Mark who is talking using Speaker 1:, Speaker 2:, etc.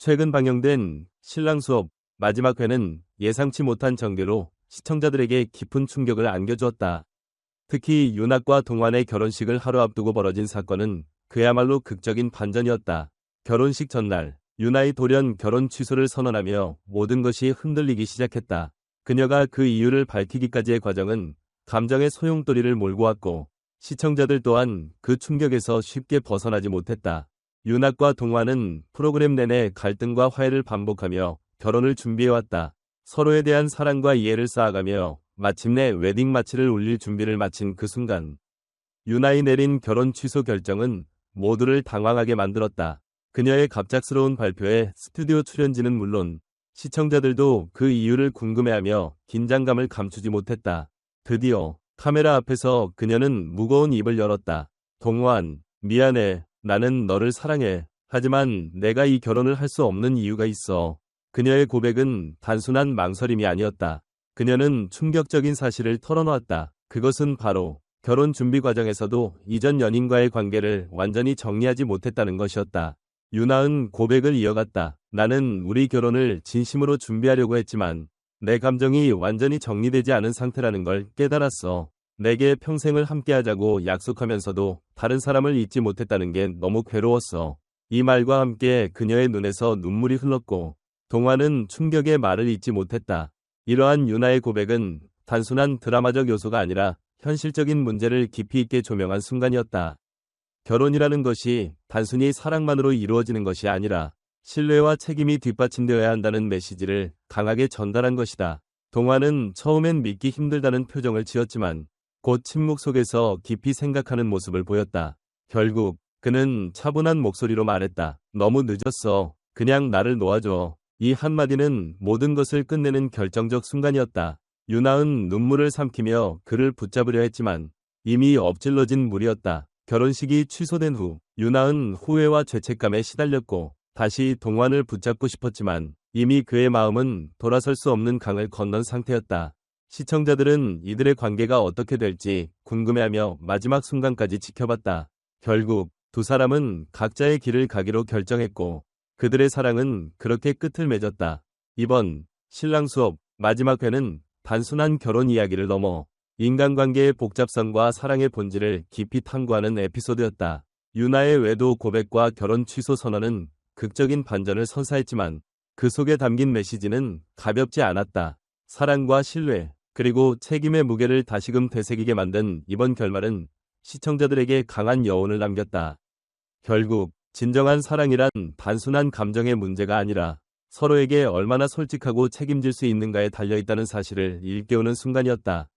Speaker 1: 최근 방영된 신랑 수업 마지막 회는 예상치 못한 전개로 시청자들에게 깊은 충격을 안겨주었다. 특히 윤학과 동환의 결혼식을 하루 앞두고 벌어진 사건은 그야말로 극적인 반전이었다. 결혼식 전날 윤아의 돌연 결혼 취소를 선언하며 모든 것이 흔들리기 시작했다. 그녀가 그 이유를 밝히기까지의 과정은 감정의 소용돌이를 몰고 왔고 시청자들 또한 그 충격에서 쉽게 벗어나지 못했다. 윤학과 동화는 프로그램 내내 갈등과 화해를 반복하며 결혼을 준비해왔다. 서로에 대한 사랑과 이해를 쌓아가며 마침내 웨딩 마치를 울릴 준비를 마친 그 순간 윤아이 내린 결혼 취소 결정은 모두를 당황하게 만들었다. 그녀의 갑작스러운 발표에 스튜디오 출연진은 물론 시청자들도 그 이유를 궁금해하며 긴장감을 감추지 못했다. 드디어 카메라 앞에서 그녀는 무거운 입을 열었다. 동환, 미안해. 나는 너를 사랑해. 하지만 내가 이 결혼을 할 수 없는 이유가 있어. 그녀의 고백은 단순한 망설임이 아니었다. 그녀는 충격적인 사실을 털어놓았다. 그것은 바로 결혼 준비 과정에서도 이전 연인과의 관계를 완전히 정리하지 못했다는 것이었다. 유나은 고백을 이어갔다. 나는 우리 결혼을 진심으로 준비하려고 했지만 내 감정이 완전히 정리되지 않은 상태라는 걸 깨달았어. 내게 평생을 함께하자고 약속하면서도 다른 사람을 잊지 못했다는 게 너무 괴로웠어. 이 말과 함께 그녀의 눈에서 눈물이 흘렀고 동화는 충격의 말을 잊지 못했다. 이러한 유나의 고백은 단순한 드라마적 요소가 아니라 현실적인 문제를 깊이 있게 조명한 순간이었다. 결혼이라는 것이 단순히 사랑만으로 이루어지는 것이 아니라 신뢰와 책임이 뒷받침되어야 한다는 메시지를 강하게 전달한 것이다. 동화는 처음엔 믿기 힘들다는 표정을 지었지만 곧 침묵 속에서 깊이 생각하는 모습을 보였다. 결국 그는 차분한 목소리로 말했다. 너무 늦었어. 그냥 나를 놓아줘. 이 한마디는 모든 것을 끝내는 결정적 순간이었다. 유나은 눈물을 삼키며 그를 붙잡으려 했지만 이미 엎질러진 물이었다. 결혼식이 취소된 후 유나은 후회와 죄책감에 시달렸고 다시 동환을 붙잡고 싶었지만 이미 그의 마음은 돌아설 수 없는 강을 건넌 상태였다. 시청자들은 이들의 관계가 어떻게 될지 궁금해하며 마지막 순간까지 지켜봤다. 결국 두 사람은 각자의 길을 가기로 결정했고 그들의 사랑은 그렇게 끝을 맺었다. 이번 신랑 수업 마지막 회는 단순한 결혼 이야기를 넘어 인간관계의 복잡성과 사랑의 본질을 깊이 탐구하는 에피소드였다. 유나의 외도 고백과 결혼 취소 선언은 극적인 반전을 선사했지만 그 속에 담긴 메시지는 가볍지 않았다. 사랑과 신뢰, 그리고 책임의 무게를 다시금 되새기게 만든 이번 결말은 시청자들에게 강한 여운을 남겼다. 결국 진정한 사랑이란 단순한 감정의 문제가 아니라 서로에게 얼마나 솔직하고 책임질 수 있는가에 달려있다는 사실을 일깨우는 순간이었다.